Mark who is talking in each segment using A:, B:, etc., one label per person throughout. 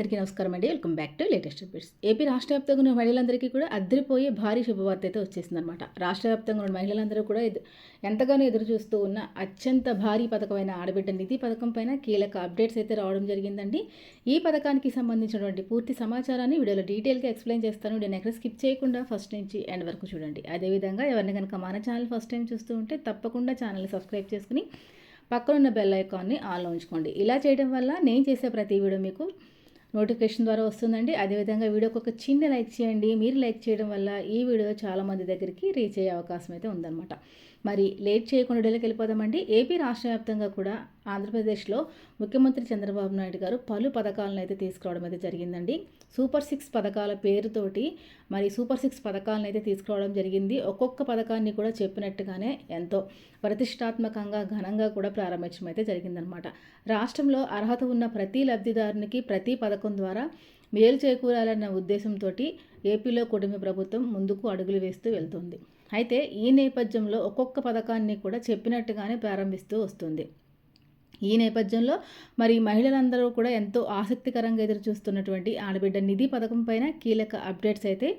A: అందరికీ నమస్కారం అండి. Welcome back to latest updates. AP రాష్ట్ర వ్యాప్తంగా ఉన్న మహిళలందరికీ కూడా అద్దరిపోయే భారీ శుభవార్త అయితే వచ్చేసిందనమాట రాష్ట్ర వ్యాప్తంగా ఉన్న మహిళలందరూ కూడా ఎంతగానో ఎదురు చూస్తూ ఉన్న అత్యంత భారీ పథకమైన ఆడబిడ్డ నిధి పథకం పైన కీలక అప్డేట్స్ అయితే రావడం జరిగిందండి. ఈ పథకానికి సంబంధించినటువంటి పూర్తి సమాచారాన్ని వీడియోలో డీటెయిల్గా ఎక్స్ప్లెయిన్ చేస్తాను. నేను ఎక్కడ స్కిప్ చేయకుండా ఫస్ట్ నుంచి ఎండ్ వరకు చూడండి. అదేవిధంగా ఎవరిని కనుక మన ఛానల్ ఫస్ట్ టైం చూస్తూ ఉంటే తప్పకుండా ఛానల్ని సబ్స్క్రైబ్ చేసుకుని పక్కనున్న బెల్ ఐకాన్ని ఆన్లో ఉంచుకోండి. ఇలా చేయడం వల్ల నేను చేసే ప్రతి వీడియో మీకు నోటిఫికేషన్ ద్వారా వస్తుందండి. అదేవిధంగా వీడియోకి ఒక చిన్న లైక్ చేయండి. మీరు లైక్ చేయడం వల్ల ఈ వీడియో చాలామంది దగ్గరికి రీచ్ అయ్యే అవకాశం అయితే ఉందన్నమాట. మరి లేట్ చేయకుండా వీడియోకి వెళ్ళిపోదామండి. ఏపీ రాష్ట్ర వ్యాప్తంగా కూడా ఆంధ్రప్రదేశ్లో ముఖ్యమంత్రి చంద్రబాబు నాయుడు గారు పలు పథకాలను అయితే తీసుకురావడం అయితే జరిగిందండి. సూపర్ సిక్స్ పథకాల పేరుతోటి మరి సూపర్ సిక్స్ పథకాలను అయితే తీసుకురావడం జరిగింది. ఒక్కొక్క పథకాన్ని కూడా చెప్పినట్టుగానే ఎంతో ప్రతిష్టాత్మకంగా ఘనంగా కూడా ప్రారంభించడం అయితే జరిగిందనమాట. రాష్ట్రంలో అర్హత ఉన్న ప్రతి లబ్ధిదారునికి ప్రతి పథకం ద్వారా మేలు చేకూరాలన్న ఉద్దేశంతో ఏపీలో కుటుంబ ప్రభుత్వం ముందుకు అడుగులు వేస్తూ వెళ్తుంది. అయితే ఈ నేపథ్యంలో ఒక్కొక్క పథకాన్ని కూడా చెప్పినట్టుగానే ప్రారంభిస్తూ వస్తుంది. ఈ నేపథ్యంలో మరి మహిళలందరూ కూడా ఎంతో ఆసక్తికరంగా ఎదురు చూస్తున్నటువంటి ఆడబిడ్డ నిధి పథకం పైన కీలక అప్డేట్స్ అయితే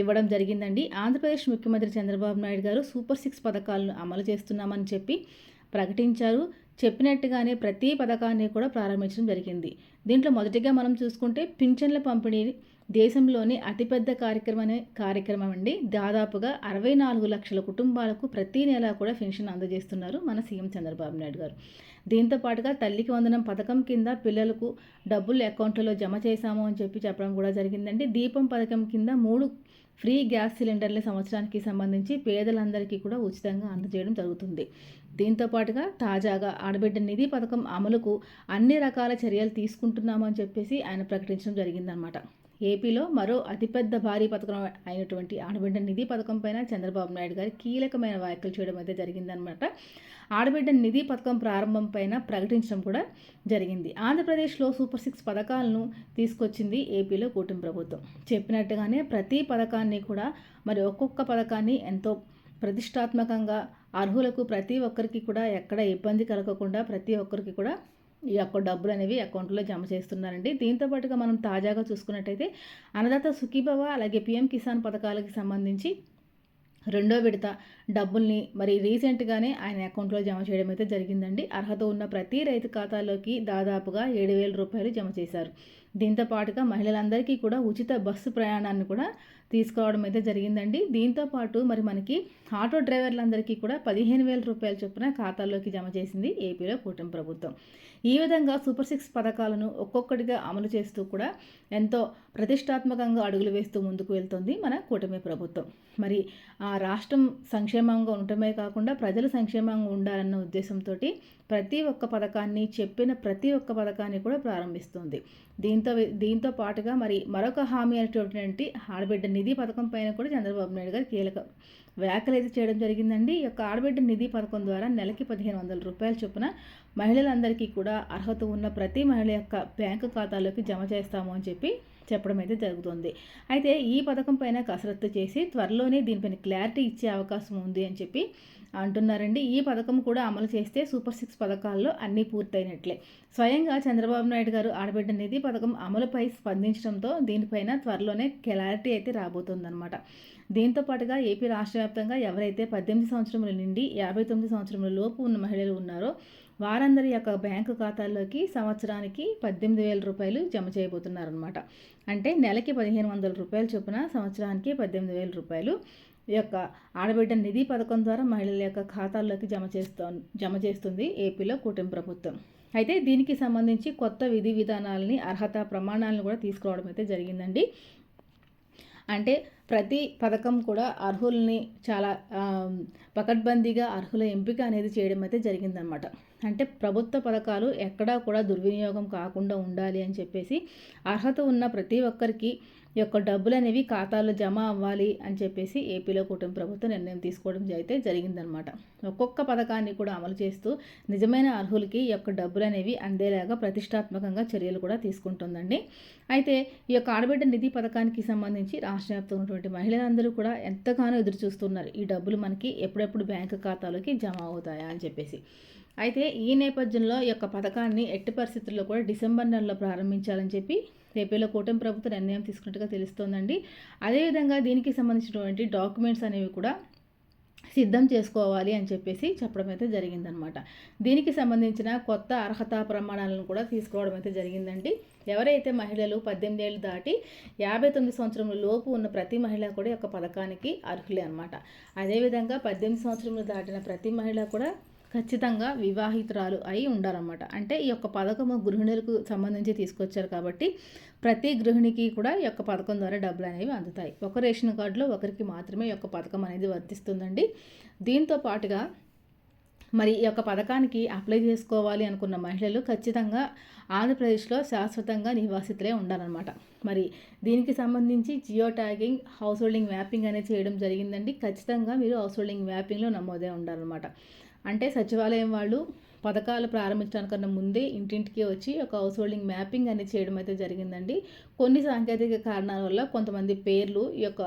A: ఇవ్వడం జరిగిందండి. ఆంధ్రప్రదేశ్ ముఖ్యమంత్రి చంద్రబాబు నాయుడు గారు సూపర్ సిక్స్ పథకాలను అమలు చేస్తున్నామని చెప్పి ప్రకటించారు. చెప్పినట్టుగానే ప్రతి పథకాన్ని కూడా ప్రారంభించడం జరిగింది. దీంట్లో మొదటిగా మనం చూసుకుంటే పింఛన్ల పంపిణీ దేశంలోని అతిపెద్ద కార్యక్రమమే కార్యక్రమం అండి. దాదాపుగా అరవై నాలుగు లక్షల కుటుంబాలకు ప్రతి నెల కూడా పెన్షన్ అందజేస్తున్నారు మన సీఎం చంద్రబాబు నాయుడు గారు. దీంతో పాటుగా తల్లికి వందనం పథకం కింద పిల్లలకు డబ్బులు అకౌంట్లలో జమ చేశాము అని చెప్పి చెప్పడం కూడా జరిగిందండి. దీపం పథకం కింద మూడు ఫ్రీ గ్యాస్ సిలిండర్ల సంవత్సరానికి సంబంధించి పేదలందరికీ కూడా ఉచితంగా అందజేయడం జరుగుతుంది. దీంతో పాటుగా తాజాగా ఆడబిడ్డ నిధి పథకం అమలుకు అన్ని రకాల చర్యలు తీసుకుంటున్నామని చెప్పేసి ఆయన ప్రకటించడం జరిగిందనమాట ఏపీలో మరో అతిపెద్ద భారీ పథకం అయినటువంటి ఆడబిడ్డ నిధి పథకం పైన చంద్రబాబు నాయుడు గారు కీలకమైన వ్యాఖ్యలు చేయడం అయితే జరిగిందనమాట ఆడబిడ్డ నిధి పథకం ప్రారంభం పైన ప్రకటించడం కూడా జరిగింది. ఆంధ్రప్రదేశ్లో సూపర్ సిక్స్ పథకాలను తీసుకొచ్చింది ఏపీలో కూటమి ప్రభుత్వం. చెప్పినట్టుగానే ప్రతి పథకాన్ని కూడా మరి ఒక్కొక్క పథకాన్ని ఎంతో ప్రతిష్టాత్మకంగా అర్హులకు ప్రతి ఒక్కరికి కూడా ఎక్కడ ఇబ్బంది కలగకుండా ప్రతి ఒక్కరికి కూడా ఈ యొక్క డబ్బులు అనేవి అకౌంట్లో జమ చేస్తున్నారండి. దీంతో పాటుగా మనం తాజాగా చూసుకున్నట్టయితే అన్నదాత సుఖీభవ అలాగే పిఎం కిసాన్ పథకాలకు సంబంధించి రెండో విడత డబ్బుల్ని మరి రీసెంట్గానే ఆయన అకౌంట్లో జమ చేయడం అయితే జరిగిందండి. అర్హత ఉన్న ప్రతి రైతు ఖాతాలోకి దాదాపుగా ఏడు వేల రూపాయలు జమ చేశారు. దీంతో పాటుగా మహిళలందరికీ కూడా ఉచిత బస్సు ప్రయాణాన్ని కూడా తీసుకోవడం అయితే జరిగిందండి. దీంతో పాటు మరి మనకి ఆటో డ్రైవర్లందరికీ కూడా పదిహేను వేల రూపాయల చొప్పున ఖాతాల్లోకి జమ చేసింది ఏపీలో కూటమి ప్రభుత్వం. ఈ విధంగా సూపర్ సిక్స్ పథకాలను ఒక్కొక్కటిగా అమలు చేస్తూ కూడా ఎంతో ప్రతిష్టాత్మకంగా అడుగులు వేస్తూ ముందుకు వెళ్తుంది మన కూటమి ప్రభుత్వం. మరి ఆ రాష్ట్రం సంక్షేమంగా ఉండటమే కాకుండా ప్రజలు సంక్షేమంగా ఉండాలన్న ఉద్దేశంతో ప్రతి ఒక్క పథకాన్ని చెప్పిన ప్రతి ఒక్క పథకాన్ని కూడా ప్రారంభిస్తుంది. దీని దీంతో దీంతో పాటుగా మరి మరొక హామీ అనేటటువంటి ఆడబిడ్డ నిధి పథకం పైన కూడా చంద్రబాబు నాయుడు గారు కీలక వ్యాఖ్యలు అయితే చేయడం జరిగిందండి. ఈ యొక్క ఆడబిడ్డ నిధి పథకం ద్వారా నెలకి పదిహేను వందల రూపాయల చొప్పున మహిళలందరికీ కూడా అర్హత ఉన్న ప్రతి మహిళ యొక్క బ్యాంకు ఖాతాలోకి జమ చేస్తాము అని చెప్పి చెప్పడం అయితే జరుగుతుంది. అయితే ఈ పథకం పైన కసరత్తు చేసి త్వరలోనే దీనిపైన క్లారిటీ ఇచ్చే అవకాశం ఉంది అని చెప్పి అంటున్నారండి. ఈ పథకం కూడా అమలు చేస్తే సూపర్ సిక్స్ పథకాల్లో అన్నీ పూర్తయినట్లే. స్వయంగా చంద్రబాబు నాయుడు గారు ఆడబిడ్డ నిధి పథకం అమలుపై స్పందించడంతో దీనిపైన త్వరలోనే క్లారిటీ అయితే రాబోతుందన్నమాట. దీంతో పాటుగా ఏపీ రాష్ట్ర వ్యాప్తంగా ఎవరైతే పద్దెనిమిది సంవత్సరముల నుండి యాభై తొమ్మిది సంవత్సరముల లోపు ఉన్న మహిళలు ఉన్నారో వారందరి యొక్క బ్యాంకు ఖాతాల్లోకి సంవత్సరానికి పద్దెనిమిది వేల రూపాయలు జమ చేయబోతున్నారనమాట అంటే నెలకి పదిహేను వందల రూపాయలు చొప్పున సంవత్సరానికి పద్దెనిమిది వేల రూపాయలు ఈ యొక్క ఆడబిడ్డ నిధి పథకం ద్వారా మహిళల యొక్క ఖాతాల్లోకి జమ చేస్తూ జమ చేస్తుంది ఏపీలో కూటమి ప్రభుత్వం. అయితే దీనికి సంబంధించి కొత్త విధి విధానాలని అర్హత ప్రమాణాలను కూడా తీసుకురావడం అయితే జరిగిందండి. అంటే ప్రతి పథకం కూడా అర్హుల్ని చాలా పకడ్బందీగా అర్హుల ఎంపిక అనేది చేయడం అయితే జరిగిందనమాట అంటే ప్రభుత్వ పథకాలు ఎక్కడా కూడా దుర్వినియోగం కాకుండా ఉండాలి అని చెప్పేసి అర్హత ఉన్న ప్రతి ఒక్కరికి యొక్క డబ్బులు అనేవి ఖాతాలో జమ అవ్వాలి అని చెప్పేసి ఏపీలో కూటమి ప్రభుత్వం నిర్ణయం తీసుకోవడం అయితే జరిగిందనమాట. ఒక్కొక్క పథకాన్ని కూడా అమలు చేస్తూ నిజమైన అర్హులకి యొక్క డబ్బులు అనేవి అందేలాగా ప్రతిష్టాత్మకంగా చర్యలు కూడా తీసుకుంటుందండి. అయితే ఈ యొక్క ఆడబిడ్డ నిధి పథకానికి సంబంధించి రాష్ట్ర వ్యాప్తంగా ఉన్నటువంటి మహిళలందరూ కూడా ఎంతగానో ఎదురు చూస్తున్నారు ఈ డబ్బులు మనకి ఎప్పుడెప్పుడు బ్యాంకు ఖాతాలోకి జమ అవుతాయా అని చెప్పేసి. అయితే ఈ నేపథ్యంలో ఈ యొక్క పథకాన్ని ఎట్టి పరిస్థితుల్లో కూడా డిసెంబర్ నెలలో ప్రారంభించాలని చెప్పి ఏపీలో కూటమి ప్రభుత్వం నిర్ణయం తీసుకున్నట్టుగా తెలుస్తోందండి. అదేవిధంగా దీనికి సంబంధించినటువంటి డాక్యుమెంట్స్ అనేవి కూడా సిద్ధం చేసుకోవాలి అని చెప్పేసి చెప్పడం అయితే జరిగిందనమాట దీనికి సంబంధించిన కొత్త అర్హత ప్రమాణాలను కూడా తీసుకోవడం అయితే జరిగిందండి. ఎవరైతే మహిళలు పద్దెనిమిది ఏళ్ళు దాటి యాభై తొమ్మిది సంవత్సరముల లోపు ఉన్న ప్రతి మహిళ కూడా యొక్క పథకానికి అర్హులే అనమాట అదేవిధంగా పద్దెనిమిది సంవత్సరములు దాటిన ప్రతి మహిళ కూడా ఖచ్చితంగా వివాహితురాలు అయి ఉండాలన్నమాట. అంటే ఈ యొక్క పథకము గృహిణులకు సంబంధించి తీసుకొచ్చారు కాబట్టి ప్రతి గృహిణికి కూడా ఈ యొక్క పథకం ద్వారా డబ్బులు అనేవి అందుతాయి. ఒక రేషన్ కార్డులో ఒకరికి మాత్రమే ఈ యొక్క పథకం అనేది వర్తిస్తుందండి. దీంతో పాటుగా మరి ఈ యొక్క పథకానికి అప్లై చేసుకోవాలి అనుకున్న మహిళలు ఖచ్చితంగా ఆంధ్రప్రదేశ్లో శాశ్వతంగా నివాసితులే ఉండాలన్నమాట. మరి దీనికి సంబంధించి geo tagging house holding mapping అనేది చేయడం జరిగిందండి. ఖచ్చితంగా మీరు హౌస్ హోల్డింగ్ మ్యాపింగ్లో నమోదే ఉండాలన్నమాట. అంటే సచివాలయం వాళ్ళు పథకాలు ప్రారంభించడానికన్నా ముందే ఇంటింటికి వచ్చి ఒక హౌస్ హోల్డింగ్ మ్యాపింగ్ అనేది చేయడం అయితే జరిగిందండి. కొన్ని సాంకేతిక కారణాల వల్ల కొంతమంది పేర్లు ఈ యొక్క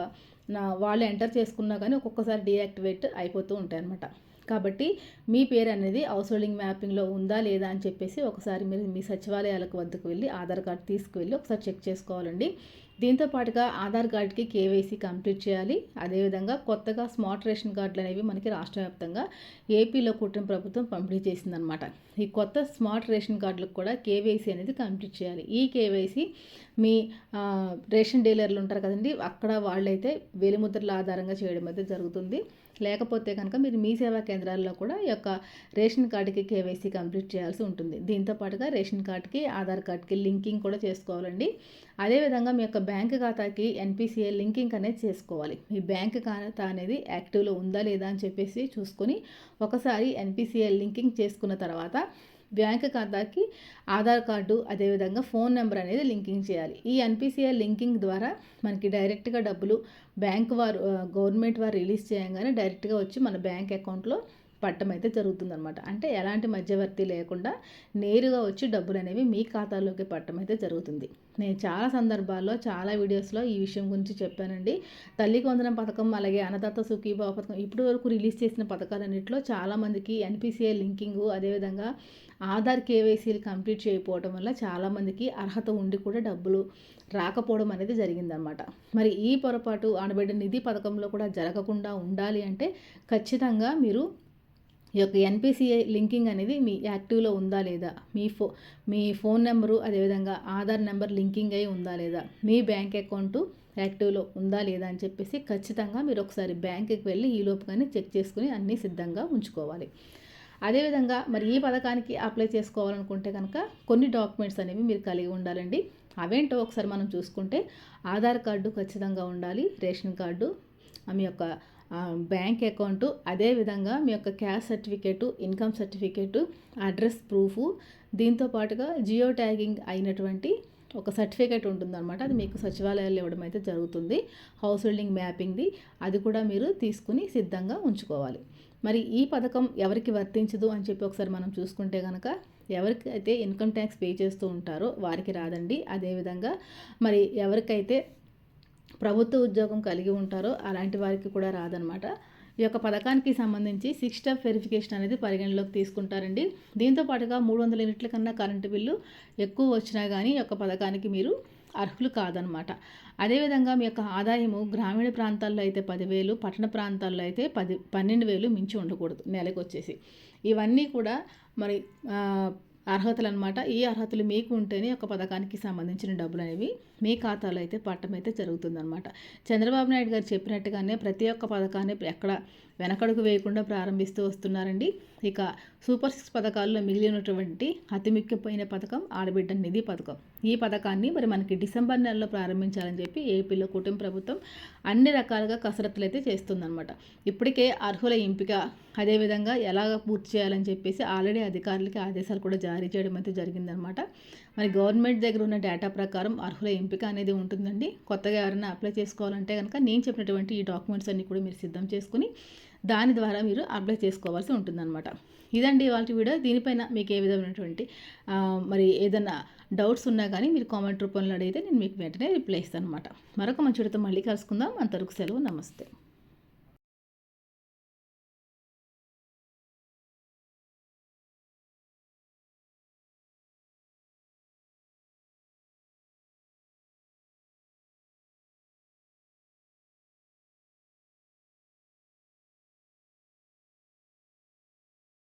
A: నా వాళ్ళు ఎంటర్ చేసుకున్నా కానీ ఒక్కొక్కసారి డీయాక్టివేట్ అయిపోతూ ఉంటాయి అన్నమాట కాబట్టి మీ పేరు అనేది హౌస్ హోల్డింగ్ మ్యాపింగ్లో ఉందా లేదా అని చెప్పేసి ఒకసారి మీరు మీ సచివాలయాలకు వద్దకు వెళ్ళి ఆధార్ కార్డు తీసుకువెళ్ళి ఒకసారి చెక్ చేసుకోవాలండి. దీంతో పాటుగా ఆధార్ కార్డ్కి కేవైసీ కంప్లీట్ చేయాలి. అదేవిధంగా కొత్తగా స్మార్ట్ రేషన్ కార్డులు అనేవి మనకి రాష్ట్ర వ్యాప్తంగా ఏపీలో కూటమి ప్రభుత్వం పంపిణీ చేసిందనమాట ఈ కొత్త స్మార్ట్ రేషన్ కార్డులకు కూడా కేవైసీ అనేది కంప్లీట్ చేయాలి. ఈ కేవైసీ మీ రేషన్ డీలర్లు ఉంటారు కదండి అక్కడ వాళ్ళైతే వేలిముద్రల ఆధారంగా చేయడం అయితే జరుగుతుంది. లేకపోతే కనుక మీరు మీ సేవా కేంద్రాల్లో కూడా ఈ యొక్క రేషన్ కార్డుకి కేవైసీ కంప్లీట్ చేయాల్సి ఉంటుంది. దీంతో పాటుగా రేషన్ కార్డుకి ఆధార్ కార్డుకి లింకింగ్ కూడా చేసుకోవాలండి. అదేవిధంగా మీ యొక్క బ్యాంక్ ఖాతాకి ఎన్పిసిఐ లింకింగ్ అనేది చేసుకోవాలి. మీ బ్యాంక్ ఖాతా అనేది యాక్టివ్లో ఉందా లేదా అని చెప్పేసి చూసుకొని ఒకసారి ఎన్పిసిఐ లింకింగ్ చేసుకున్న తర్వాత బ్యాంక్ ఖాతాకి ఆధార్ కార్డు అదేవిధంగా ఫోన్ నెంబర్ అనేది లింకింగ్ చేయాలి. ఈ ఎన్పిసిఐ లింకింగ్ ద్వారా మనకి డైరెక్ట్గా డబ్బులు బ్యాంక్ వారు గవర్నమెంట్ వారు రిలీజ్ చేయగానే డైరెక్ట్గా వచ్చి మన బ్యాంక్ అకౌంట్లో పట్టడం అయితే జరుగుతుందనమాట అంటే ఎలాంటి మధ్యవర్తి లేకుండా నేరుగా వచ్చి డబ్బులు అనేవి మీ ఖాతాలోకి పట్టడం అయితే జరుగుతుంది. నేను చాలా సందర్భాల్లో చాలా వీడియోస్లో ఈ విషయం గురించి చెప్పానండి. తల్లి కొందనం పథకం అలాగే అన్నదాత సుఖీభావ పథకం ఇప్పటి వరకు రిలీజ్ చేసిన పథకాలన్నింటిలో చాలామందికి ఎన్పిసిఐ లింకింగ్ అదేవిధంగా ఆధార్ కేవైసీలు కంప్లీట్ చేయకపోవడం వల్ల చాలామందికి అర్హత ఉండి కూడా డబ్బులు రాకపోవడం అనేది జరిగిందనమాట మరి ఈ పొరపాటు ఆడబిడ్డ నిధి పథకంలో కూడా జరగకుండా ఉండాలి అంటే ఖచ్చితంగా మీరు ఈ యొక్క ఎన్పిసిఐ లింకింగ్ అనేది మీ యాక్టివ్లో ఉందా లేదా? మీ ఫో మీ ఫోన్ నెంబరు అదేవిధంగా ఆధార్ నెంబర్ లింకింగ్ అయి ఉందా లేదా? మీ బ్యాంక్ అకౌంటు యాక్టివ్లో ఉందా లేదా అని చెప్పేసి ఖచ్చితంగా మీరు ఒకసారి బ్యాంకుకి వెళ్ళి ఈ లోపుగానే చెక్ చేసుకుని అన్నీ సిద్ధంగా ఉంచుకోవాలి. అదేవిధంగా మరి ఈ పథకానికి అప్లై చేసుకోవాలనుకుంటే కనుక కొన్ని డాక్యుమెంట్స్ అనేవి మీరు కలిగి ఉండాలండి. అవేంటో ఒకసారి మనం చూసుకుంటే ఆధార్ కార్డు ఖచ్చితంగా ఉండాలి రేషన్ కార్డు మీ యొక్క బ్యాంక్ అకౌంటు అదేవిధంగా మీ యొక్క caste certificate income certificate address proof దీంతో పాటుగా జియో ట్యాగింగ్ అయినటువంటి ఒక సర్టిఫికేట్ ఉంటుందన్నమాట. అది మీకు సచివాలయాల్లో ఇవ్వడం అయితే జరుగుతుంది. హౌస్ హోల్డింగ్ మ్యాపింగ్ది అది కూడా మీరు తీసుకుని సిద్ధంగా ఉంచుకోవాలి. మరి ఈ పథకం ఎవరికి వర్తించదు అని చెప్పి ఒకసారి మనం చూసుకుంటే కనుక ఎవరికైతే ఇన్కమ్ ట్యాక్స్ పే చేస్తూ ఉంటారో వారికి రాదండి. అదేవిధంగా మరి ఎవరికైతే ప్రభుత్వ ఉద్యోగం కలిగి ఉంటారో అలాంటి వారికి కూడా రాదనమాట ఈ యొక్క పథకానికి సంబంధించి సిక్స్ స్టెప్ వెరిఫికేషన్ అనేది పరిగణలోకి తీసుకుంటారండి. దీంతో పాటుగా మూడు వందల యూనిట్ల కన్నా కరెంటు బిల్లు ఎక్కువ వచ్చినా కానీ ఈ యొక్క పథకానికి మీరు అర్హులు కాదనమాట అదేవిధంగా మీ యొక్క ఆదాయము గ్రామీణ ప్రాంతాల్లో అయితే పదివేలు పట్టణ ప్రాంతాల్లో అయితే పది పన్నెండు వేలు మించి ఉండకూడదు నెలకు వచ్చేసి ఇవన్నీ కూడా మరి అర్హతలు అనమాట ఈ అర్హతలు మీకు ఉంటేనే ఒక పథకానికి సంబంధించిన డబ్బులు అనేవి మీ ఖాతాలో అయితే పట్టమైతే అయితే జరుగుతుందన్నమాట. చంద్రబాబు నాయుడు గారు చెప్పినట్టుగానే ప్రతి ఒక్క పథకాన్ని ఎక్కడ వెనకడుగు వేయకుండా ప్రారంభిస్తూ వస్తున్నారండి. ఇక సూపర్ సిక్స్ పథకాల్లో మిగిలినటువంటి అతి ముఖ్యమైన పథకం ఆడబిడ్డ నిధి పథకం. ఈ పథకాన్ని మరి మనకి డిసెంబర్ నెలలో ప్రారంభించాలని చెప్పి ఏపీలో కుటుంబ ప్రభుత్వం అన్ని రకాలుగా కసరత్తులు అయితే చేస్తుందన్నమాట. ఇప్పటికే అర్హుల ఎంపిక అదేవిధంగా ఎలాగ పూర్తి చేయాలని చెప్పేసి ఆల్రెడీ అధికారులకి ఆదేశాలు కూడా జారీ చేయడం అయితే జరిగిందనమాట మరి గవర్నమెంట్ దగ్గర ఉన్న డేటా ప్రకారం అర్హుల ఎంపిక అనేది ఉంటుందండి. కొత్తగా ఎవరైనా అప్లై చేసుకోవాలంటే కనుక నేను చెప్పినటువంటి ఈ డాక్యుమెంట్స్ అన్నీ కూడా మీరు సిద్ధం చేసుకుని దాని ద్వారా మీరు అప్లై చేసుకోవాల్సి ఉంటుందన్నమాట. ఇదండి వాళ్ళ వీడియో. దీనిపైన మీకు ఏ విధమైనటువంటి మరి ఏదైనా డౌట్స్ ఉన్నా కానీ మీరు కామెంట్ రూపంలో అడిగితే నేను మీకు వెంటనే రిప్లై ఇస్తాను అనమాట మరొక మంచి మళ్ళీ కలుసుకుందాం. అంతవరకు సెలవు. నమస్తే.